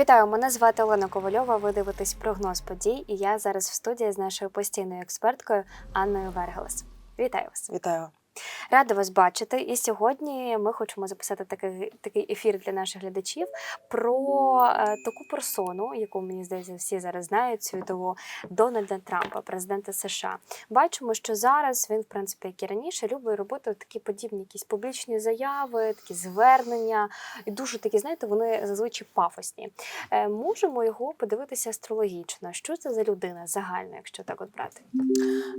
Вітаю, мене звати Олена Ковальова. Ви дивитесь прогноз подій, і я зараз в студії з нашою постійною експерткою Анною Вергелес. Вітаю вас! Вітаю. Рада вас бачити. І сьогодні ми хочемо записати такий, такий ефір для наших глядачів про е, таку персону, яку мені здається, всі зараз знають світову Дональда Трампа, президента США. Бачимо, що зараз він, в принципі, як і раніше, любить робити такі подібні якісь публічні заяви, такі звернення, і дуже такі, знаєте, вони зазвичай пафосні. Е, можемо його подивитися астрологічно. Що це за людина загально, якщо так от брати?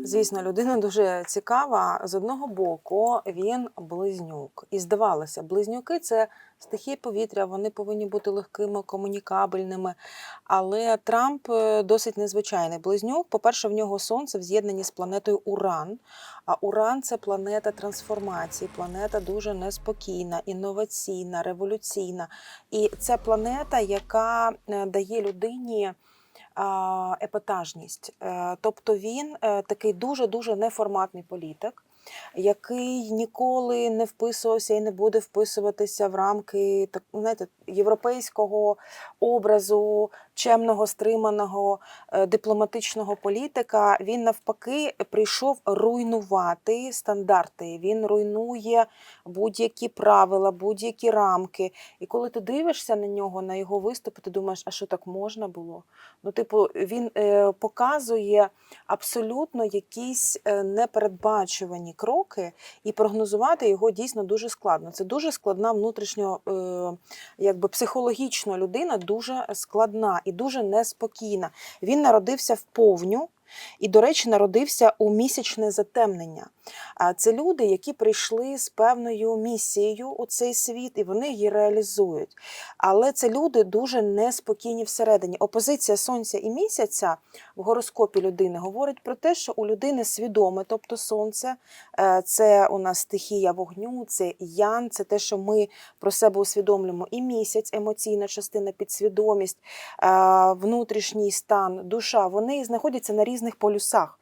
Звісно, людина дуже цікава. З одного боку, він близнюк. І здавалося, близнюки це стихії повітря, вони повинні бути легкими, комунікабельними. Але Трамп е, досить незвичайний близнюк. По-перше, в нього сонце в з'єднанні з планетою Уран. А Уран це планета трансформації, планета дуже неспокійна, інноваційна, революційна. І це планета, яка е, дає людині епатажність. Е, Тобто він такий дуже-дуже неформатний політик, який ніколи не вписувався і не буде вписуватися в рамки так, знаєте, європейського образу, чемного, стриманого е, дипломатичного політика. Він навпаки прийшов руйнувати стандарти. Він руйнує будь-які правила, будь-які рамки. І коли ти дивишся на нього, на його виступи, ти думаєш, а що так можна було? Ну, типу, він е, показує абсолютно якісь е, непередбачувані кроки, і прогнозувати його дійсно дуже складно. Це дуже складна внутрішньо, якби психологічно людина, дуже складна і дуже неспокійна. Він народився в повню. І, до речі, народився у місячне затемнення. Це люди, які прийшли з певною місією у цей світ, і вони її реалізують. Але це люди дуже неспокійні всередині. Опозиція сонця і місяця в гороскопі людини говорить про те, що у людини свідоме, тобто сонце, е, це у нас стихія вогню, це ян, це те, що ми про себе усвідомлюємо. І місяць, емоційна частина, підсвідомість, е, внутрішній стан, душа, вони знаходяться на різних полюсах.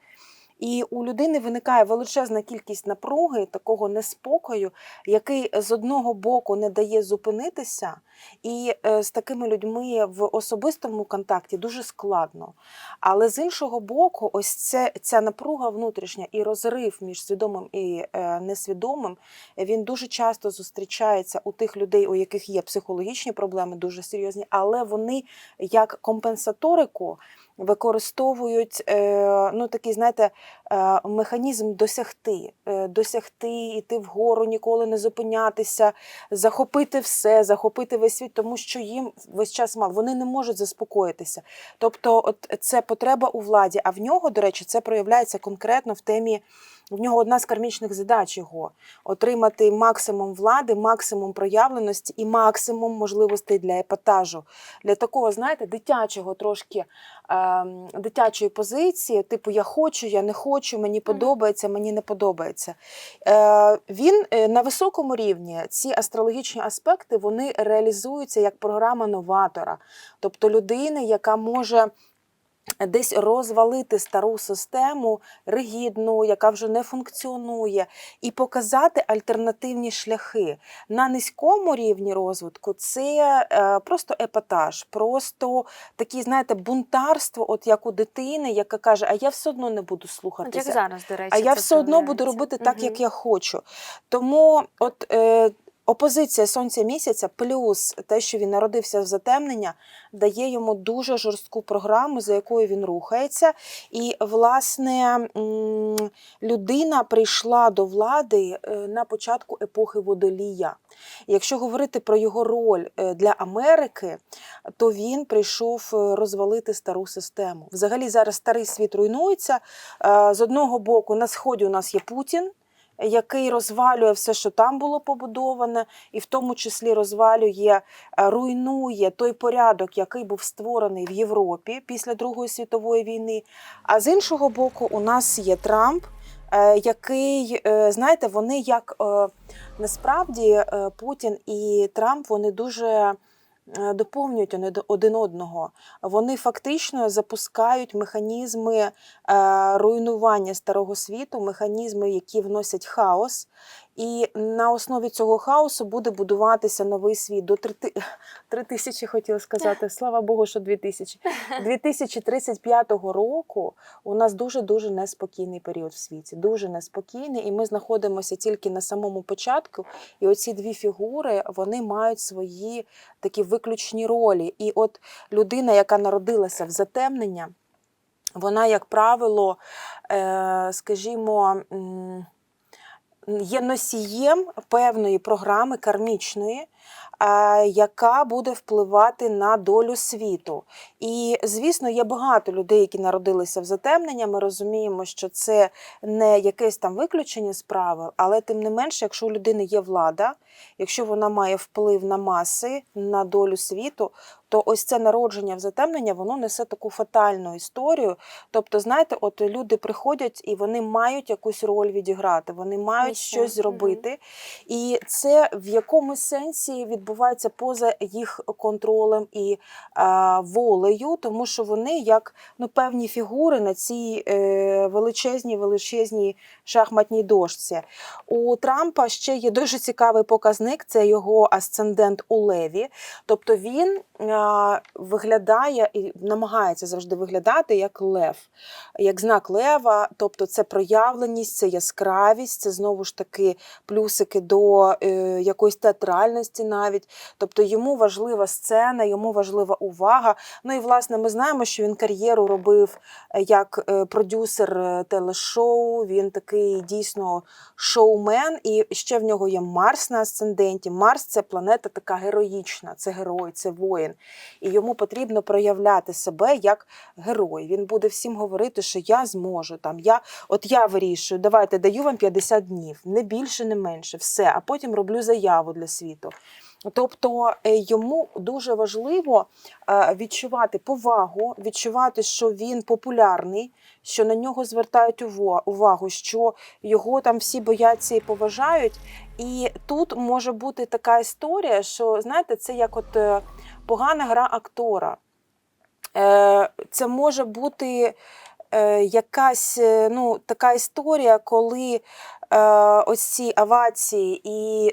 І у людини виникає величезна кількість напруги, такого неспокою, який з одного боку не дає зупинитися, і е, з такими людьми в особистому контакті дуже складно. Але з іншого боку, ось це, ця напруга внутрішня і розрив між свідомим і е, несвідомим, він дуже часто зустрічається у тих людей, у яких є психологічні проблеми, дуже серйозні, але вони як компенсаторику використовують е, ну, такий, знаєте, механізм досягти, е, досягти, йти вгору, ніколи не зупинятися, захопити все, захопити весь світ, тому що їм весь час мало. Вони не можуть заспокоїтися. Тобто, от це потреба у владі. А в нього, до речі, це проявляється конкретно в темі. В нього одна з кармічних задач його отримати максимум влади, максимум проявленості і максимум можливостей для епатажу. Для такого, знаєте, дитячого трошки ем, дитячої позиції, типу я хочу, я не хочу, мені подобається, мені не подобається. Е, він е, на високому рівні ці астрологічні аспекти вони реалізуються як програма новатора, тобто людини, яка може. Десь розвалити стару систему ригідну, яка вже не функціонує, і показати альтернативні шляхи на низькому рівні розвитку. Це е, просто епатаж, просто такі, знаєте, бунтарство, от як у дитини, яка каже: А я все одно не буду От як зараз, до речі, А я все одно буду робити так, Мгм. як я хочу. Тому от е, опозиція сонця місяця, плюс те, що він народився в затемнення, дає йому дуже жорстку програму, за якою він рухається. І, власне, людина прийшла до влади е, на початку епохи водолія. Якщо говорити про його роль е, для Америки, то він прийшов е, розвалити стару систему. Взагалі зараз старий світ руйнується. З одного боку, на сході у нас є Путін. Який розвалює все, що там було побудоване, і в тому числі розвалює, е, руйнує той порядок, який був створений в Європі після Другої світової війни. А з іншого боку, у нас є Трамп, е, який, е, знаєте, вони як насправді Путін і Трамп вони дуже доповнюють вони один одного. Вони фактично запускають механізми е, руйнування старого світу, механізми, які вносять хаос. І на основі цього хаосу буде будуватися новий світ. До три, тисячі хотіла сказати. Слава Богу, що дві тисячі. 2035 року у нас дуже дуже неспокійний період в світі. Дуже неспокійний, і ми знаходимося тільки на самому початку. І оці дві фігури вони мають свої такі виключні ролі. І от людина, яка народилася в затемнення, вона, як правило, е, скажімо, є носієм певної програми кармічної, е, яка буде впливати на долю світу. І, звісно, є багато людей, які народилися в затемнення. Ми розуміємо, що це не якесь там виключення з правил, але тим не менше, якщо у людини є влада, якщо вона має вплив на маси, на долю світу, то ось це народження в затемнення, воно несе таку фатальну історію. Тобто, знаєте, от люди приходять і вони мають якусь роль відіграти, вони мають Місію, щось зробити. І це в якомусь сенсі відбувається поза їх контролем і е, волею, тому що вони як ну, певні фігури на цій е, величезній величезній шахматній дошці. У Трампа ще є дуже цікавий показник це його асцендент у Леві. Тобто він е, виглядає і намагається завжди виглядати як лев, як знак лева, тобто це проявленість, це яскравість, це знову ж таки плюсики до е, якоїсь театральності навіть. Тобто йому важлива сцена, йому важлива увага. Ну і власне ми знаємо, що він кар'єру робив е, як е, продюсер телешоу. Він такий дійсно шоумен, і ще в нього є Марс на асценденті. Марс це планета така героїчна, це герой, це воїн. І йому потрібно проявляти себе як герой. Він буде всім говорити, що я зможу. Там я, от я вирішую, давайте даю вам 50 днів, не більше, не менше, все. А потім роблю заяву для світу. Тобто е, йому дуже важливо е, відчувати повагу, відчувати, що він популярний, що на нього звертають увагу, що його там всі бояться і поважають. І тут може бути така історія, що знаєте, це як от е, погана гра актора. Е, Це може бути е, якась е, ну, така історія, коли ось ці авації і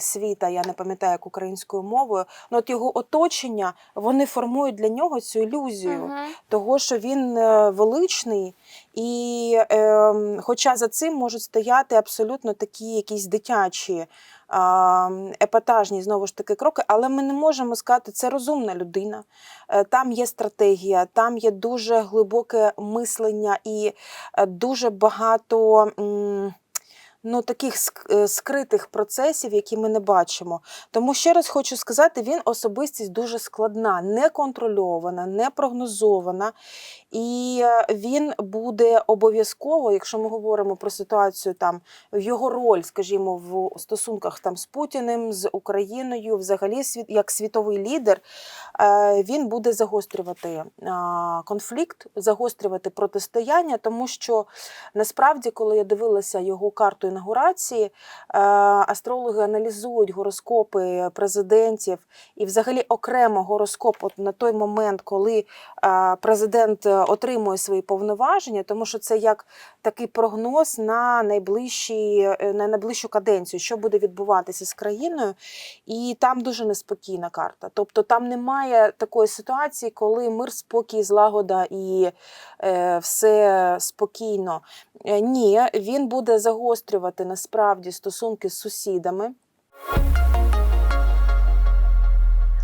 світа, я не пам'ятаю як українською мовою, ну от його оточення, вони формують для нього цю ілюзію Мгм. того, що він величний, і е, хоча за цим можуть стояти абсолютно такі якісь дитячі. Епатажні знову ж таки кроки, але ми не можемо сказати, це розумна людина. Е, Там є стратегія, там є дуже глибоке мислення і е, дуже багато ну, таких е, скритих процесів, які ми не бачимо. Тому ще раз хочу сказати, він особистість дуже складна, неконтрольована, непрогнозована. І е, він буде обов'язково, якщо ми говоримо про ситуацію там його роль, скажімо, в стосунках там з Путіним, з Україною, взагалі світ як світовий лідер, е, він буде загострювати конфлікт, загострювати протистояння, тому що насправді, коли я дивилася його карту інаугурації, е, астрологи аналізують гороскопи президентів і, взагалі, окремо гороскоп от на той момент, коли е, президент е, отримує свої повноваження, тому що це як такий прогноз на найближчі, е, на найближчу каденцію, що буде відбуватися з країною, і там дуже неспокійна карта. Тобто там немає такої ситуації, коли мир, спокій, злагода і е, все спокійно. Е, Ні, він буде загострювати насправді стосунки з сусідами.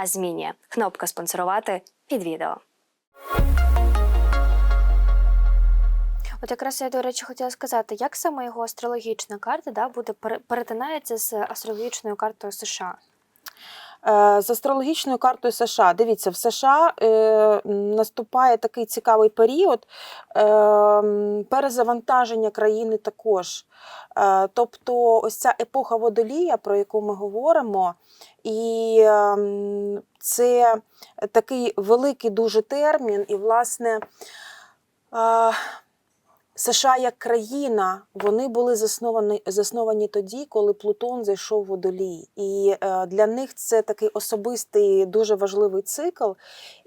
а змінює. Кнопка спонсорувати під відео. От якраз я, до речі, хотіла сказати, як саме його астрологічна карта да, буде перетинається з астрологічною картою США. Е, З астрологічною картою США. Дивіться, в США е, наступає такий цікавий період е, перезавантаження країни також. Е, тобто, ось ця епоха водолія, про яку ми говоримо, і ем, це такий великий дуже термін, і, власне, США як країна, вони були засновані, засновані тоді, коли Плутон зайшов в водолій. І е, для них це такий особистий, дуже важливий цикл.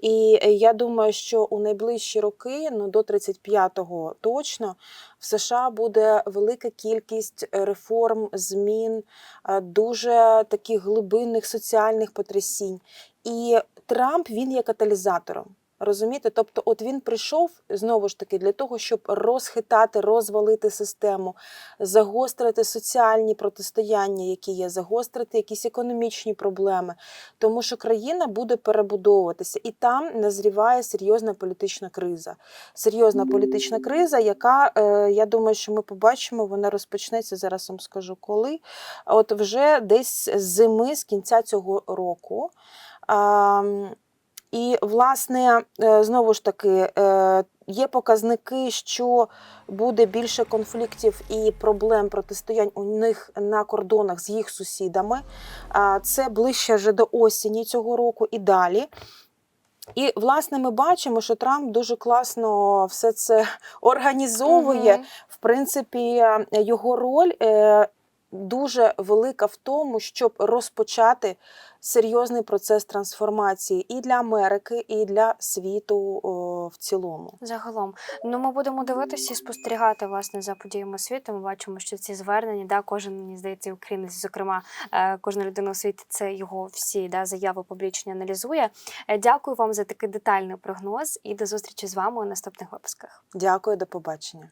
І е, я думаю, що у найближчі роки, ну до 35-го точно, в США буде велика кількість реформ, змін, е, дуже таких глибинних соціальних потрясінь. І Трамп він є каталізатором. Розумієте? Тобто, от він прийшов знову ж таки для того, щоб розхитати, розвалити систему, загострити соціальні протистояння, які є, загострити якісь економічні проблеми, тому що країна буде перебудовуватися, і там назріває серйозна політична криза. Серйозна політична криза, яка е, я думаю, що ми побачимо, вона розпочнеться зараз. Вам скажу коли. От вже десь з зими, з кінця цього року. І, власне, е, знову ж таки, е, є показники, що буде більше конфліктів і проблем протистоянь у них на кордонах з їх сусідами. Це ближче вже до осені цього року і далі. І, власне, ми бачимо, що Трамп дуже класно все це організовує. Мгм. В принципі, його роль е, дуже велика в тому, щоб розпочати серйозний процес трансформації і для Америки, і для світу о, в цілому. Загалом, ну ми будемо дивитися і спостерігати власне за подіями світу. Ми бачимо, що ці звернення, да, кожен мені здається, українець, зокрема, е, кожна людина у світі, це його всі да, заяви публічні аналізує. Е, Дякую вам за такий детальний прогноз і до зустрічі з вами у наступних випусках. Дякую, до побачення.